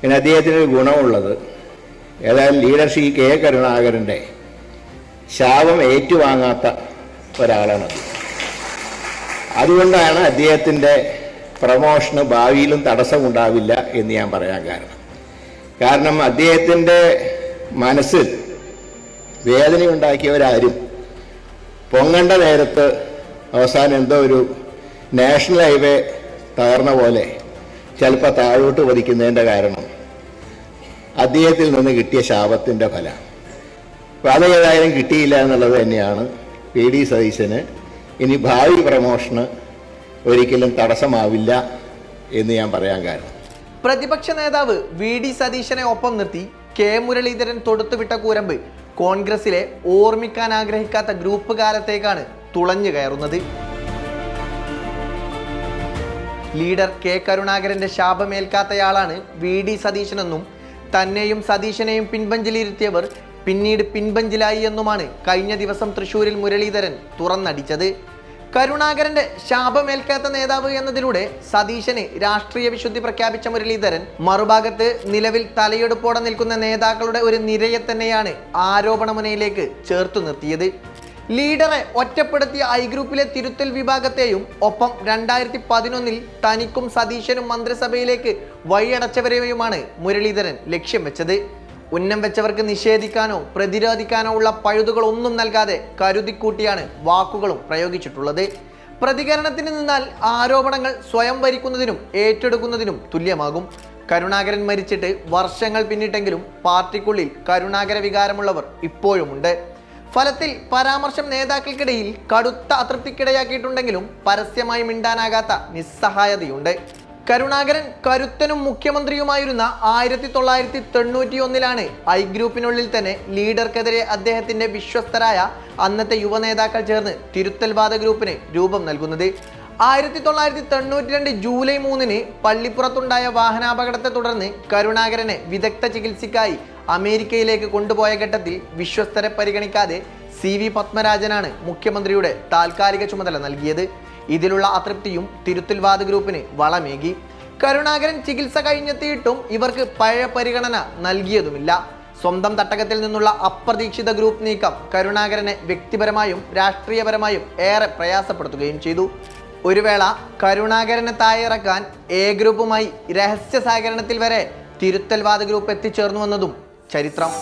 പിന്നെ അദ്ദേഹത്തിന് ഒരു ഗുണമുള്ളത്. ഏതായാലും ലീഡർ ശ്രീ കെ. കരുണാകരന്റെ ശാപം ഏറ്റുവാങ്ങാത്ത ഒരാളാണ്. അതുകൊണ്ടാണ് അദ്ദേഹത്തിന്റെ പ്രമോഷന് ഭാവിയിലും തടസ്സമുണ്ടാവില്ല എന്ന് ഞാൻ പറയാൻ കാരണം. കാരണം അദ്ദേഹത്തിന്റെ മനസ്സിൽ വേദനയുണ്ടാക്കിയവരാരും പൊങ്ങണ്ട നേരത്ത് അവസാനം എന്തോ ഒരു നാഷണൽ ഹൈവേ തകർന്ന പോലെ ചിലപ്പോൾ താഴോട്ട് പതിക്കുന്നതിന്റെ കാരണം അദ്ദേഹത്തിൽ നിന്ന് കിട്ടിയ ശാപത്തിന്റെ ഫലം. അപ്പോൾ അത് ഏതായാലും കിട്ടിയില്ല എന്നുള്ളത് തന്നെയാണ് പി ഡി സതീശന്. ഇനി ഭാവി പ്രമോഷന് ഒരിക്കലും തടസ്സമാവില്ല എന്ന് ഞാൻ പറയാൻ കാരണം. പ്രതിപക്ഷ നേതാവ് വി ഡി സതീശനെ ഒപ്പം നിർത്തി കെ മുരളീധരൻ തൊടുത്തുവിട്ട കൂരമ്പ് കോൺഗ്രസിലെ ഓർമ്മിക്കാൻ ആഗ്രഹിക്കാത്ത ഗ്രൂപ്പ് കാലത്തേക്കാണ് തുളഞ്ഞു കയറുന്നത്. ലീഡർ കെ കരുണാകരന്റെ ശാപമേൽക്കാത്തയാളാണ് വി ഡി സതീശനെന്നും തന്നെയും സതീശനെയും പിൻപഞ്ചിലിരുത്തിയവർ പിന്നീട് പിൻപഞ്ചിലായി എന്നുമാണ് കഴിഞ്ഞ ദിവസം തൃശൂരിൽ മുരളീധരൻ തുറന്നടിച്ചത്. കരുണാകരന്റെ ശാപമേൽക്കാത്ത നേതാവ് എന്നതിലൂടെ സതീശന് രാഷ്ട്രീയ വിശുദ്ധി പ്രഖ്യാപിച്ച മുരളീധരൻ മറുഭാഗത്ത് നിലവിൽ തലയെടുപ്പോടെ നിൽക്കുന്ന നേതാക്കളുടെ ഒരു നിരയെ തന്നെയാണ് ആരോപണമുനയിലേക്ക് ചേർത്തു നിർത്തിയത്. ലീഡറെ ഒറ്റപ്പെടുത്തിയ ഐ ഗ്രൂപ്പിലെ തിരുത്തൽ വിഭാഗത്തെയും ഒപ്പം രണ്ടായിരത്തി പതിനൊന്നിൽ തനിക്കും സതീശനും മന്ത്രിസഭയിലേക്ക് വഴിയടച്ചവരെയുമാണ് മുരളീധരൻ ലക്ഷ്യം വെച്ചത്. ഉന്നം വെച്ചവർക്ക് നിഷേധിക്കാനോ പ്രതിരോധിക്കാനോ ഉള്ള പഴുതുകളൊന്നും നൽകാതെ കരുതിക്കൂട്ടിയാണ് വാക്കുകളും പ്രയോഗിച്ചിട്ടുള്ളത്. പ്രതികരണത്തിന് നിന്നാൽ ആരോപണങ്ങൾ സ്വയം വരിക്കുന്നതിനും ഏറ്റെടുക്കുന്നതിനും തുല്യമാകും. കരുണാകരൻ മരിച്ചിട്ട് വർഷങ്ങൾ പിന്നിട്ടെങ്കിലും പാർട്ടിക്കുള്ളിൽ കരുണാകര വികാരമുള്ളവർ ഇപ്പോഴുമുണ്ട്. ഫലത്തിൽ പരാമർശം നേതാക്കൾക്കിടയിൽ കടുത്ത അതൃപ്തിക്കിടയാക്കിയിട്ടുണ്ടെങ്കിലും പരസ്യമായി മിണ്ടാനാകാത്ത നിസ്സഹായതയുണ്ട്. കരുണാകരൻ കരുത്തനും മുഖ്യമന്ത്രിയുമായിരുന്ന ആയിരത്തി തൊള്ളായിരത്തി തൊണ്ണൂറ്റി ഒന്നിലാണ് ഐ ഗ്രൂപ്പിനുള്ളിൽ തന്നെ ലീഡർക്കെതിരെ അദ്ദേഹത്തിന്റെ വിശ്വസ്തരായ അന്നത്തെ യുവനേതാക്കൾ ചേർന്ന് തിരുത്തൽവാദ ഗ്രൂപ്പിന് രൂപം നൽകുന്നത്. ആയിരത്തി തൊള്ളായിരത്തി തൊണ്ണൂറ്റി രണ്ട് ജൂലൈ മൂന്നിന് പള്ളിപ്പുറത്തുണ്ടായ വാഹനാപകടത്തെ തുടർന്ന് കരുണാകരനെ വിദഗ്ധ ചികിത്സയ്ക്കായി അമേരിക്കയിലേക്ക് കൊണ്ടുപോയ ഘട്ടത്തിൽ വിശ്വസ്തരെ പരിഗണിക്കാതെ സി വി പത്മരാജനാണ് മുഖ്യമന്ത്രിയുടെ താൽക്കാലിക ചുമതല നൽകിയത്. ഇതിലുള്ള അതൃപ്തിയും തിരുത്തൽവാദ ഗ്രൂപ്പിന് വളമേകി. കരുണാകരൻ ചികിത്സ കഴിഞ്ഞെത്തിയിട്ടും ഇവർക്ക് പഴയ പരിഗണന നൽകിയതുമില്ല. സ്വന്തം തട്ടകത്തിൽ നിന്നുള്ള അപ്രതീക്ഷിത ഗ്രൂപ്പ് നീക്കം കരുണാകരനെ വ്യക്തിപരമായും രാഷ്ട്രീയപരമായും ഏറെ പ്രയാസപ്പെടുത്തുകയും ചെയ്തു. ഒരു വേള കരുണാകരനെ തായിറക്കാൻ എ ഗ്രൂപ്പുമായി രഹസ്യ സഹകരണത്തിൽ വരെ തിരുത്തൽവാദ ഗ്രൂപ്പ് എത്തിച്ചേർന്നുവെന്നതും ചരിത്രം.